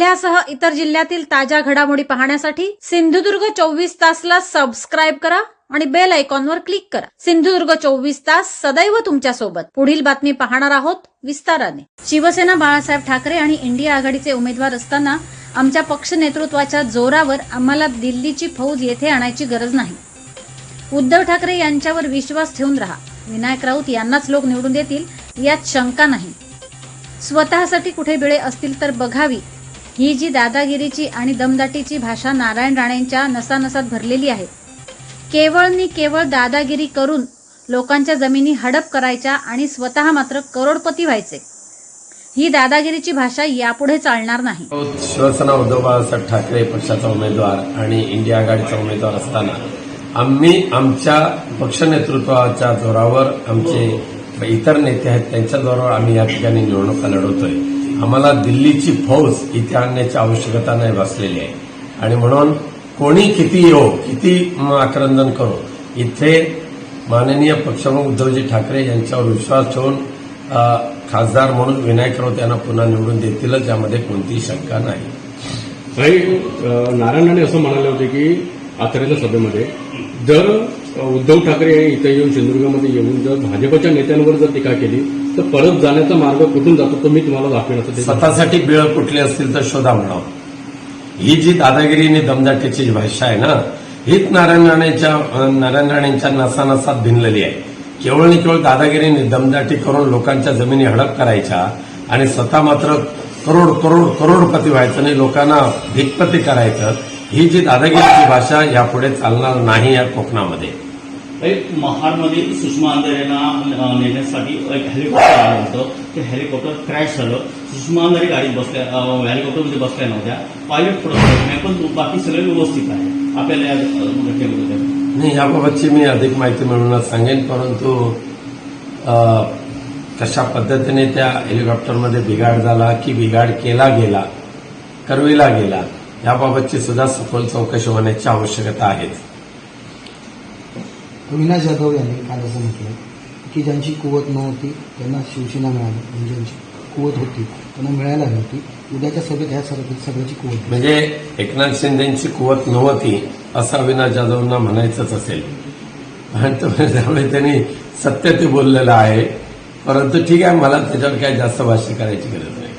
जिल्ह्यासह इतर जिल्ह्यातील ताज्या घडामोडी पाहण्यासाठी सिंधुदुर्ग चोवीस तासला सबस्क्राईब करा आणि बेल आयकॉनवर क्लिक करा. सिंधुदुर्ग चोवीस तास सदैव तुमच्यासोबत. पुढील बातमी पाहणार आहोत विस्ताराने. शिवसेना बाळासाहेब ठाकरे आणि इंडिया आघाडीचे उमेदवार असताना आमच्या पक्ष नेतृत्वाच्या जोरावर आम्हाला दिल्लीची फौज येथे आणायची गरज नाही. उद्धव ठाकरे यांच्यावर विश्वास ठेवून राहा. विनायक राऊत यांनाच लोक निवडून देतील यात शंका नाही. स्वतःसाठी कुठे बिळे असतील तर बघावी. ही जी दादागिरीची आणि दमदाटीची भाषा नारायण राणेंच्या नसानसात भरलेली आहे. केवळनी केवळ दादागिरी करून लोकांच्या जमिनी हडप करायच्या आणि स्वतः मात्र करोडपती व्हायचे. ही दादागिरीची भाषा यापुढे चालणार नाही. शिवसेना उद्धव बाळासाहेब ठाकरे पक्षाचा उमेदवार आणि इंडिया आघाडीचा उमेदवार असताना आम्ही आमच्या पक्ष नेतृत्वाच्या जोरावर आमचे इतर नेते आहेत त्यांच्या जोरावर आम्ही या ठिकाणी निवडणुका लढवतोय. आम्हाला दिल्लीची फौज इथे आणण्याची आवश्यकता नाही भासलेली आहे. आणि म्हणून कोणी किती येऊ किती आक्रंदन करू इथे माननीय पक्षप्रमुख उद्धवजी ठाकरे यांच्यावर विश्वास ठेवून खासदार म्हणून विनायक राऊत यांना पुन्हा निवडून देतीलच यामध्ये कोणतीही शंका नाही. काही नारायण राणे असं म्हणाले होते की आचार्याच्या सभेमध्ये जर उद्धव ठाकरे इथे येऊन सिंधुदुर्गामध्ये येऊन जर भाजपच्या नेत्यांवर जर टीका केली तर परत जाण्याचा मार्ग कुठून जातो तो मी तुम्हाला दाखवेन स्वतःसाठी बिळ कुठली असतील तर शोधा म्हणावं. ही जी दादागिरी आणि दमदाटीची भाषा आहे ना हीच नारायण राणेच्या नारायण राणेंच्या नसानसात भिनलेली आहे. केवळ आणि केवळ दादागिरीने दमदाटी करून लोकांच्या जमिनी हडप करायच्या आणि स्वतः मात्र करोड करोड करोडपती व्हायचं आणि लोकांना भिकपती करायचं ही जी दादागिरीची भाषा यापुढे चालणार नाही या कोकणामध्ये. महाडमध्ये सुषमा अंधारे यांना अ, नेण्यासाठी एक हेलिकॉप्टर आलं होतं. ते हेलिकॉप्टर क्रॅश झालं. सुषमा अंधारे गाडीत बसल्या हेलिकॉप्टरमध्ये बसल्या नव्हत्या. पायलट नाही पण बाकी सगळे व्यवस्थित आहे. आपल्याला या नाही याबाबतची मी अधिक माहिती मिळवूनच सांगेन परंतु कशा पद्धतीने त्या हेलिकॉप्टरमध्ये बिघाड झाला की बिघाड केला गेला करविला गेला याबाबतची सुद्धा सखोल चौकशी होण्याची आवश्यकता आहे. अविनाश जाधव यांनी काल असं म्हटलं की ज्यांची कुवत नव्हती त्यांना शिवसेना मिळाली. म्हणजे ज्यांची कुवत होती त्यांना मिळायला नव्हती उद्याच्या सभेत ह्या सगळ्या सगळ्याची कुवत. म्हणजे एकनाथ शिंदेची कुवत नव्हती असं अविनाश जाधवना म्हणायचंच असेल. त्यामुळे त्यांनी सत्य ते बोललेलं आहे. परंतु ठीक आहे मला त्याच्यावर काही जास्त भाष्य करायची गरज नाही.